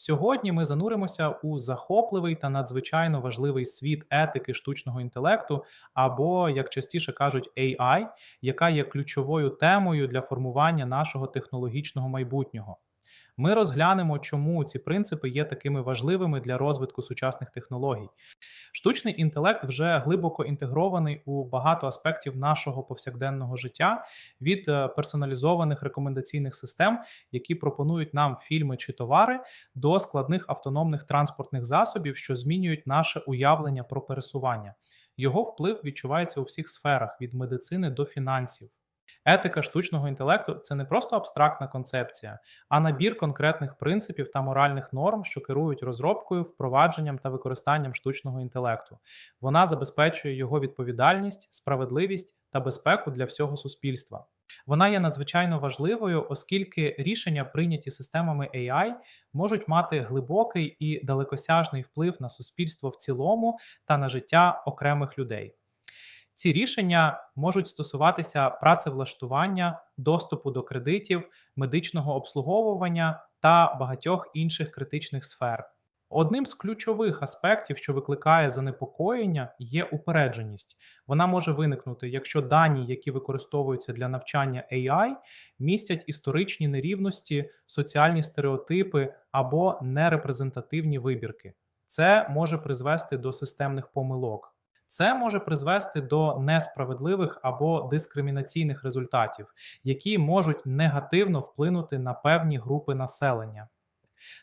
Сьогодні ми зануримося у захопливий та надзвичайно важливий світ етики штучного інтелекту, або, як частіше кажуть, AI, яка є ключовою темою для формування нашого технологічного майбутнього. Ми розглянемо, чому ці принципи є такими важливими для розвитку сучасних технологій. Штучний інтелект вже глибоко інтегрований у багато аспектів нашого повсякденного життя від е, персоналізованих рекомендаційних систем, які пропонують нам фільми чи товари, до складних автономних транспортних засобів, що змінюють наше уявлення про пересування. Його вплив відчувається у всіх сферах від медицини до фінансів. Етика штучного інтелекту це не просто абстрактна концепція, а набір конкретних принципів та моральних норм, що керують розробкою, впровадженням та використанням штучного інтелекту. Вона забезпечує його відповідальність, справедливість та безпеку для всього суспільства. Вона є надзвичайно важливою, оскільки рішення, прийняті системами AI, можуть мати глибокий і далекосяжний вплив на суспільство в цілому та на життя окремих людей. Ці рішення можуть стосуватися працевлаштування, доступу до кредитів, медичного обслуговування та багатьох інших критичних сфер. Одним з ключових аспектів, що викликає занепокоєння, є упередженість. Вона може виникнути, якщо дані, які використовуються для навчання AI, містять історичні нерівності, соціальні стереотипи або нерепрезентативні вибірки. Це може призвести до системних помилок. Це може призвести до несправедливих або дискримінаційних результатів, які можуть негативно вплинути на певні групи населення.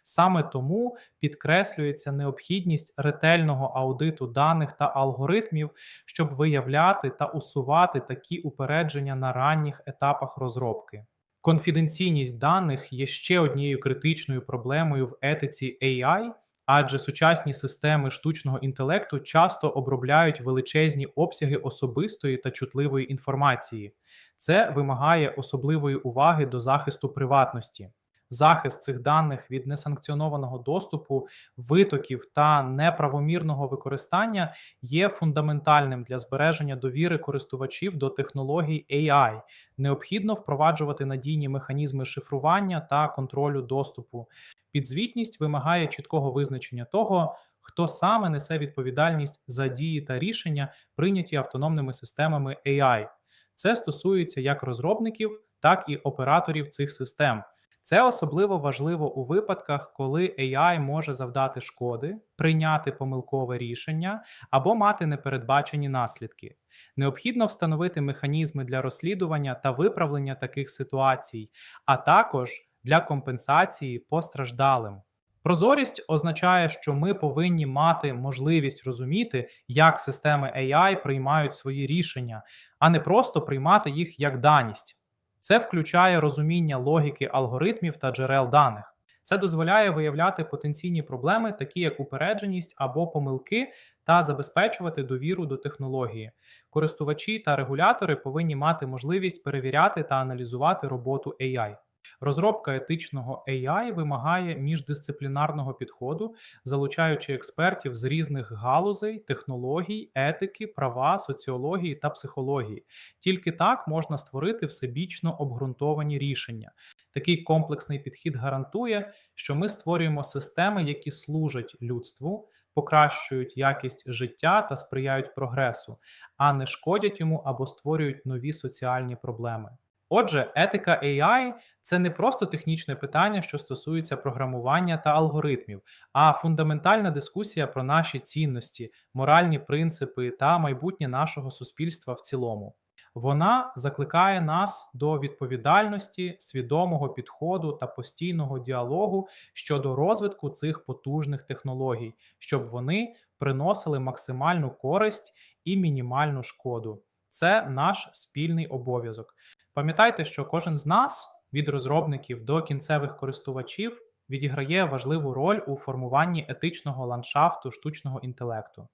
Саме тому підкреслюється необхідність ретельного аудиту даних та алгоритмів, щоб виявляти та усувати такі упередження на ранніх етапах розробки. Конфіденційність даних є ще однією критичною проблемою в етиці AI, адже сучасні системи штучного інтелекту часто обробляють величезні обсяги особистої та чутливої інформації. Це вимагає особливої уваги до захисту приватності. Захист цих даних від несанкціонованого доступу, витоків та неправомірного використання є фундаментальним для збереження довіри користувачів до технологій AI. Необхідно впроваджувати надійні механізми шифрування та контролю доступу. Підзвітність вимагає чіткого визначення того, хто саме несе відповідальність за дії та рішення, прийняті автономними системами AI. Це стосується як розробників, так і операторів цих систем. Це особливо важливо у випадках, коли AI може завдати шкоди, прийняти помилкове рішення або мати непередбачені наслідки. Необхідно встановити механізми для розслідування та виправлення таких ситуацій, а також для компенсації постраждалим. Прозорість означає, що ми повинні мати можливість розуміти, як системи AI приймають свої рішення, а не просто приймати їх як даність. Це включає розуміння логіки алгоритмів та джерел даних. Це дозволяє виявляти потенційні проблеми, такі як упередженість або помилки, та забезпечувати довіру до технології. Користувачі та регулятори повинні мати можливість перевіряти та аналізувати роботу AI. Розробка етичного AI вимагає міждисциплінарного підходу, залучаючи експертів з різних галузей, технологій, етики, права, соціології та психології. Тільки так можна створити всебічно обґрунтовані рішення. Такий комплексний підхід гарантує, що ми створюємо системи, які служать людству. Покращують якість життя та сприяють прогресу, а не шкодять йому або створюють нові соціальні проблеми. Отже, етика AI – це не просто технічне питання, що стосується програмування та алгоритмів, а фундаментальна дискусія про наші цінності, моральні принципи та майбутнє нашого суспільства в цілому. Вона закликає нас до відповідальності, свідомого підходу та постійного діалогу щодо розвитку цих потужних технологій, щоб вони приносили максимальну користь і мінімальну шкоду. Це наш спільний обов'язок. Пам'ятайте, що кожен з нас, від розробників до кінцевих користувачів, відіграє важливу роль у формуванні етичного ландшафту штучного інтелекту.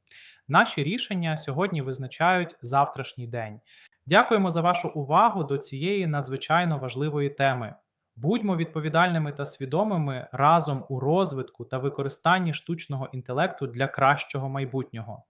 Наші рішення сьогодні визначають завтрашній день. Дякуємо за вашу увагу до цієї надзвичайно важливої теми. Будьмо відповідальними та свідомими разом у розвитку та використанні штучного інтелекту для кращого майбутнього.